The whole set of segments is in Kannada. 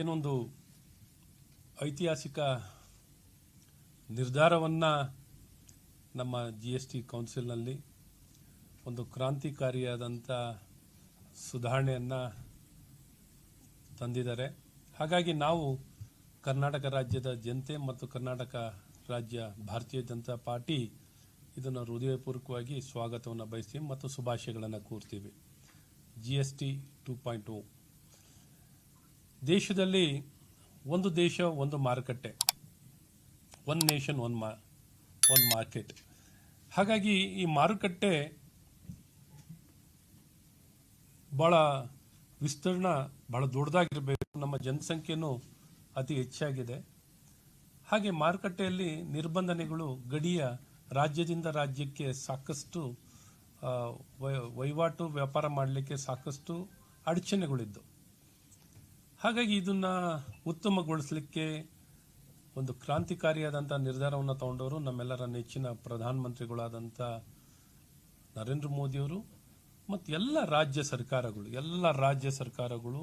ಏನೊಂದು ಐತಿಹಾಸಿಕ ನಿರ್ಧಾರವನ್ನು ನಮ್ಮ ಜಿ ಎಸ್ ಟಿ ಕೌನ್ಸಿಲ್ನಲ್ಲಿ ಒಂದು ಕ್ರಾಂತಿಕಾರಿಯಾದಂಥ ಸುಧಾರಣೆಯನ್ನು ತಂದಿದ್ದಾರೆ. ಹಾಗಾಗಿ ನಾವು ಕರ್ನಾಟಕ ರಾಜ್ಯದ ಜನತೆ ಮತ್ತು ಕರ್ನಾಟಕ ರಾಜ್ಯ ಭಾರತೀಯ ಜನತಾ ಪಾರ್ಟಿ ಇದನ್ನು ಹೃದಯಪೂರ್ವಕವಾಗಿ ಸ್ವಾಗತವನ್ನು ಬಯಸ್ತೀವಿ ಮತ್ತು ಶುಭಾಶಯಗಳನ್ನು ಕೋರ್ತೀವಿ. G S T two point O ದೇಶದಲ್ಲಿ ಒಂದು ದೇಶ, ಒಂದು ಮಾರುಕಟ್ಟೆ. ಒನ್ ನೇಷನ್ ಒನ್ ಮಾ ಒನ್ ಮಾರ್ಕೆಟ್ ಹಾಗಾಗಿ ಈ ಮಾರುಕಟ್ಟೆ ಭಾಳ ವಿಸ್ತೀರ್ಣ ಭಾಳ ದೊಡ್ಡದಾಗಿರಬೇಕು. ನಮ್ಮ ಜನಸಂಖ್ಯೆನೂ ಅತಿ ಹೆಚ್ಚಾಗಿದೆ. ಹಾಗೆ ಮಾರುಕಟ್ಟೆಯಲ್ಲಿ ನಿರ್ಬಂಧನೆಗಳು ಗಡಿಯ ರಾಜ್ಯದಿಂದ ರಾಜ್ಯಕ್ಕೆ ಸಾಕಷ್ಟು ವಹಿವಾಟು ವ್ಯಾಪಾರ ಮಾಡಲಿಕ್ಕೆ ಸಾಕಷ್ಟು ಅಡಚಣೆಗಳಿದ್ದು ಹಾಗಾಗಿ ಇದನ್ನ ಉತ್ತಮಗೊಳಿಸಲಿಕ್ಕೆ ಒಂದು ಕ್ರಾಂತಿಕಾರಿಯಾದಂಥ ನಿರ್ಧಾರವನ್ನು ತಗೊಂಡವರು ನಮ್ಮೆಲ್ಲರ ನೆಚ್ಚಿನ ಪ್ರಧಾನಮಂತ್ರಿಗಳಾದಂಥ ನರೇಂದ್ರ ಮೋದಿಯವರು ಮತ್ತು ಎಲ್ಲ ರಾಜ್ಯ ಸರ್ಕಾರಗಳು, ಎಲ್ಲ ರಾಜ್ಯ ಸರ್ಕಾರಗಳು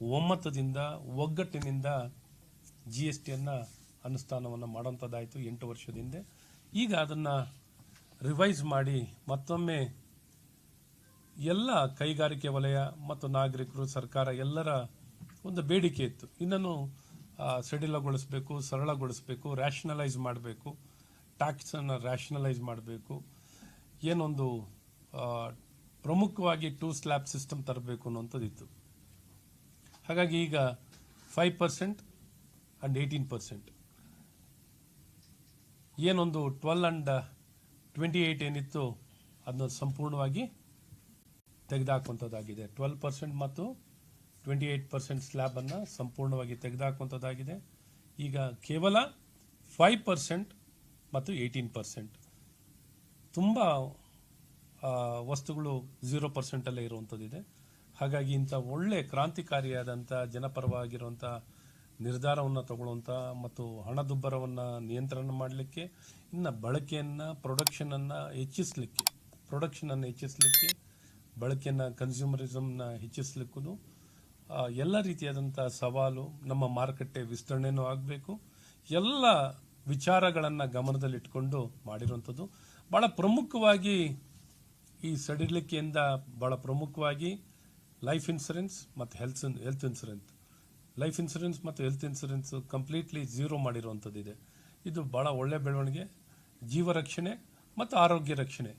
ಒಮ್ಮತದಿಂದ, ಒಗ್ಗಟ್ಟಿನಿಂದ ಜಿ ಎಸ್ ಟಿಯನ್ನು ಅನುಷ್ಠಾನವನ್ನು ಮಾಡುವಂಥದ್ದಾಯಿತು ಎಂಟು ವರ್ಷದ ಹಿಂದೆ. ಈಗ ಅದನ್ನು ರಿವೈಸ್ ಮಾಡಿ ಮತ್ತೊಮ್ಮೆ ಎಲ್ಲ ಕೈಗಾರಿಕೆ ವಲಯ ಮತ್ತು ನಾಗರಿಕರು, ಸರ್ಕಾರ ಎಲ್ಲರ ಒಂದು ಬೇಡಿಕೆ ಇತ್ತು. ಇನ್ನೂ ಸಡಿಲಗೊಳಿಸಬೇಕು, ಸರಳಗೊಳಿಸಬೇಕು ರ್ಯಾಷನಲೈಸ್ ಮಾಡಬೇಕು ಟ್ಯಾಕ್ಸನ್ನು ರ್ಯಾಷನಲೈಸ್ ಮಾಡಬೇಕು, ಏನೊಂದು ಪ್ರಮುಖವಾಗಿ ಟೂ ಸ್ಲ್ಯಾಬ್ ಸಿಸ್ಟಮ್ ತರಬೇಕು ಅನ್ನುವಂಥದ್ದಿತ್ತು ಹಾಗಾಗಿ ಈಗ five percent and eighteen percent ಏನೊಂದು ಟ್ವೆಲ್ ಆ್ಯಂಡ್ ಟ್ವೆಂಟಿ ಏಯ್ಟ್ ಏನಿತ್ತು ಅದನ್ನ ಸಂಪೂರ್ಣವಾಗಿ ತೆಗೆದುಹಾಕುವಂಥದ್ದಾಗಿದೆ ಟ್ವೆಲ್ ಪರ್ಸೆಂಟ್ ಮತ್ತು ಟ್ವೆಂಟಿ ಏಯ್ಟ್ ಪರ್ಸೆಂಟ್ ಸ್ಲ್ಯಾಬನ್ನು ಸಂಪೂರ್ಣವಾಗಿ ತೆಗೆದುಹಾಕುವಂಥದ್ದಾಗಿದೆ ಈಗ ಕೇವಲ ಫೈವ್ ಪರ್ಸೆಂಟ್ ಮತ್ತು ಏಯ್ಟೀನ್ ಪರ್ಸೆಂಟ್ ತುಂಬ ವಸ್ತುಗಳು ಝೀರೋ ಪರ್ಸೆಂಟಲ್ಲೇ ಇರುವಂಥದ್ದಿದೆ ಹಾಗಾಗಿ ಇಂಥ ಒಳ್ಳೆ ಕ್ರಾಂತಿಕಾರಿಯಾದಂಥ ಜನಪರವಾಗಿರುವಂಥ ನಿರ್ಧಾರವನ್ನು ತಗೊಳ್ಳುವಂಥ ಮತ್ತು ಹಣದುಬ್ಬರವನ್ನು ನಿಯಂತ್ರಣ ಮಾಡಲಿಕ್ಕೆ, ಇನ್ನು ಬಳಕೆಯನ್ನು ಪ್ರೊಡಕ್ಷನನ್ನು ಹೆಚ್ಚಿಸಲಿಕ್ಕೆ ಪ್ರೊಡಕ್ಷನನ್ನು ಹೆಚ್ಚಿಸಲಿಕ್ಕೆ, ಬಳಕೆಯನ್ನು ಕನ್ಸ್ಯೂಮರಿಸಮ್ನ ಹೆಚ್ಚಿಸಲಿಕ್ಕೂ ಎಲ್ಲ ರೀತಿಯಾದಂಥ ಸವಾಲು ನಮ್ಮ ಮಾರುಕಟ್ಟೆ ವಿಸ್ತರಣೆನೂ ಆಗಬೇಕು. ಎಲ್ಲ ವಿಚಾರಗಳನ್ನು ಗಮನದಲ್ಲಿಟ್ಕೊಂಡು ಮಾಡಿರುವಂಥದ್ದು. ಭಾಳ ಪ್ರಮುಖವಾಗಿ ಈ ಸಡಿಲಿಕೆಯಿಂದ ಭಾಳ ಪ್ರಮುಖವಾಗಿ ಲೈಫ್ ಇನ್ಸೂರೆನ್ಸ್ ಮತ್ತು health health insurance life insurance ಮತ್ತು ಹೆಲ್ತ್ ಇನ್ಸೂರೆನ್ಸ್ ಕಂಪ್ಲೀಟ್ಲಿ ಝೀರೋ ಮಾಡಿರುವಂಥದ್ದಿದೆ. ಇದು ಭಾಳ ಒಳ್ಳೆ ಬೆಳವಣಿಗೆ, ಜೀವ ರಕ್ಷಣೆ ಮತ್ತು ಆರೋಗ್ಯ ರಕ್ಷಣೆ.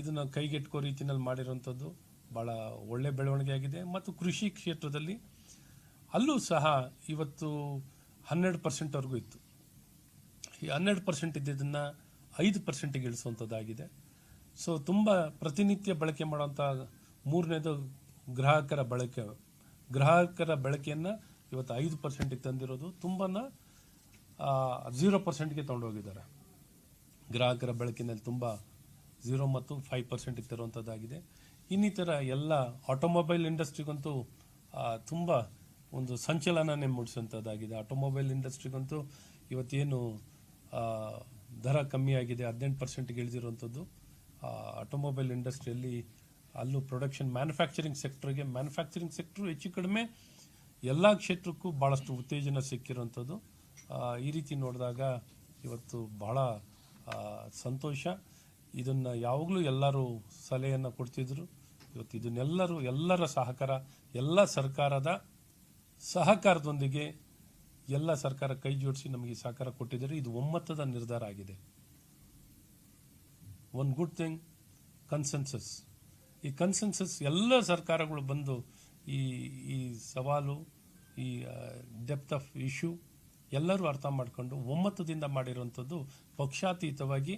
ಇದನ್ನು ಕೈಗೆಟ್ಕೋ ರೀತಿಯಲ್ಲಿ ಮಾಡಿರುವಂಥದ್ದು. ಭಾಳ ಒಳ್ಳೆ ಬೆಳವಣಿಗೆ ಆಗಿದೆ. ಮತ್ತು ಕೃಷಿ ಕ್ಷೇತ್ರದಲ್ಲಿ ಅಲ್ಲೂ ಸಹ ಇವತ್ತು ಹನ್ನೆರಡು ಪರ್ಸೆಂಟ್ವರೆಗೂ ಇತ್ತು. ಈ ಹನ್ನೆರಡು ಪರ್ಸೆಂಟ್ ಇದ್ದಿದ್ದನ್ನು ಐದು ಪರ್ಸೆಂಟಿಗೆ ಇಳಿಸುವಂಥದ್ದಾಗಿದೆ. ಸೊ ತುಂಬ ಪ್ರತಿನಿತ್ಯ ಬಳಕೆ ಮಾಡುವಂಥ ಮೂರನೇದು ಗ್ರಾಹಕರ ಬಳಕೆ. ಗ್ರಾಹಕರ ಬಳಕೆಯನ್ನು ಇವತ್ತು ಐದು ಪರ್ಸೆಂಟಿಗೆ ತಂದಿರೋದು. ತುಂಬ ಝೀರೋ ಪರ್ಸೆಂಟ್ಗೆ ತೊಗೊಂಡೋಗಿದ್ದಾರೆ. ಗ್ರಾಹಕರ ಬಳಕೆಯಲ್ಲಿ ತುಂಬ ಝೀರೋ ಮತ್ತು ಫೈವ್ ಪರ್ಸೆಂಟಿಗೆ ತರುವಂಥದ್ದಾಗಿದೆ. ಇನ್ನಿತರ ಎಲ್ಲ ಆಟೋಮೊಬೈಲ್ ಇಂಡಸ್ಟ್ರಿಗಂತೂ ತುಂಬ ಒಂದು ಸಂಚಲನನೇ ಮೂಡಿಸುವಂಥದ್ದಾಗಿದೆ ಆಟೋಮೊಬೈಲ್ ಇಂಡಸ್ಟ್ರಿಗಂತೂ ಇವತ್ತೇನು ದರ ಕಮ್ಮಿ ಆಗಿದೆ ಹದಿನೆಂಟು ಪರ್ಸೆಂಟ್ಗೆ ಇಳಿದಿರುವಂಥದ್ದು ಆಟೋಮೊಬೈಲ್ ಇಂಡಸ್ಟ್ರಿಯಲ್ಲಿ ಅಲ್ಲೂ ಪ್ರೊಡಕ್ಷನ್ ಮ್ಯಾನುಫ್ಯಾಕ್ಚರಿಂಗ್ ಸೆಕ್ಟರ್ಗೆ ಮ್ಯಾನುಫ್ಯಾಕ್ಚರಿಂಗ್ ಸೆಕ್ಟ್ರು ಹೆಚ್ಚು ಕಡಿಮೆ ಎಲ್ಲ ಕ್ಷೇತ್ರಕ್ಕೂ ಭಾಳಷ್ಟು ಉತ್ತೇಜನ ಸಿಕ್ಕಿರುವಂಥದ್ದು ಈ ರೀತಿ ನೋಡಿದಾಗ ಇವತ್ತು ಆ, ಸಂತೋಷ. ಇದನ್ನು ಯಾವಾಗಲೂ ಎಲ್ಲರೂ ಸಲಹೆಯನ್ನು ಕೊಡ್ತಿದ್ರು. ಇವತ್ತು ಇದನ್ನೆಲ್ಲರೂ ಎಲ್ಲರ ಸಹಕಾರ, ಎಲ್ಲ ಸರ್ಕಾರದ ಸಹಕಾರದೊಂದಿಗೆ ಎಲ್ಲ ಸರ್ಕಾರ ಕೈ ಜೋಡಿಸಿ ನಮಗೆ ಸಹಕಾರ ಕೊಟ್ಟಿದ್ದಾರೆ. ಇದು ಒಮ್ಮತದ ನಿರ್ಧಾರ ಆಗಿದೆ. ಒನ್ ಗುಡ್ ಥಿಂಗ್ ಕನ್ಸೆನ್ಸಸ್ ಈ ಕನ್ಸೆನ್ಸಸ್ ಎಲ್ಲ ಸರ್ಕಾರಗಳು ಬಂದು ಈ ಈ ಸವಾಲು, ಈ ಡೆಪ್ತ್ ಆಫ್ ಇಶ್ಯೂ ಎಲ್ಲರೂ ಅರ್ಥ ಮಾಡಿಕೊಂಡು ಒಮ್ಮತದಿಂದ ಮಾಡಿರುವಂಥದ್ದು ಪಕ್ಷಾತೀತವಾಗಿ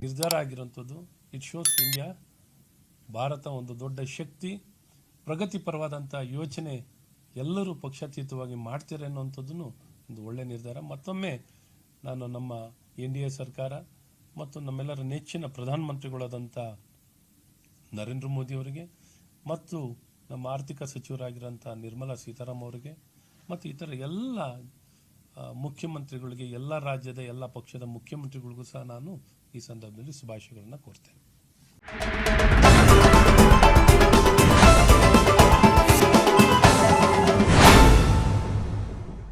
ನಿರ್ಧಾರ ಆಗಿರುವಂಥದ್ದು. ಇಟ್ ಶೋಸ್ ಇಂಡಿಯಾ ಭಾರತ ಒಂದು ದೊಡ್ಡ ಶಕ್ತಿ, ಪ್ರಗತಿಪರವಾದಂಥ ಯೋಚನೆ ಎಲ್ಲರೂ ಪಕ್ಷಾತೀತವಾಗಿ ಮಾಡ್ತಾರೆ ಅನ್ನುವಂಥದ್ದು ಒಂದು ಒಳ್ಳೆಯ ನಿರ್ಧಾರ. ಮತ್ತೊಮ್ಮೆ ನಾನು ನಮ್ಮ ಎನ್ ಡಿ ಎ ಸರ್ಕಾರ ಮತ್ತು ನಮ್ಮೆಲ್ಲರ ನೆಚ್ಚಿನ ಪ್ರಧಾನಮಂತ್ರಿಗಳಾದಂಥ ನರೇಂದ್ರ ಮೋದಿ ಅವರಿಗೆ ಮತ್ತು ನಮ್ಮ ಆರ್ಥಿಕ ಸಚಿವರಾಗಿರೋಂಥ ನಿರ್ಮಲಾ ಸೀತಾರಾಮ್ ಅವರಿಗೆ ಮತ್ತು ಇತರ ಎಲ್ಲ ಮುಖ್ಯಮಂತ್ರಿಗಳಿಗೆ, ಎಲ್ಲ ರಾಜ್ಯದ, ಎಲ್ಲ ಪಕ್ಷದ ಮುಖ್ಯಮಂತ್ರಿಗಳಿಗೂ ಸಹ ನಾನು ಈ ಸಂದರ್ಭದಲ್ಲಿ ಶುಭಾಶಯಗಳನ್ನು ಕೋರ್ತೇನೆ.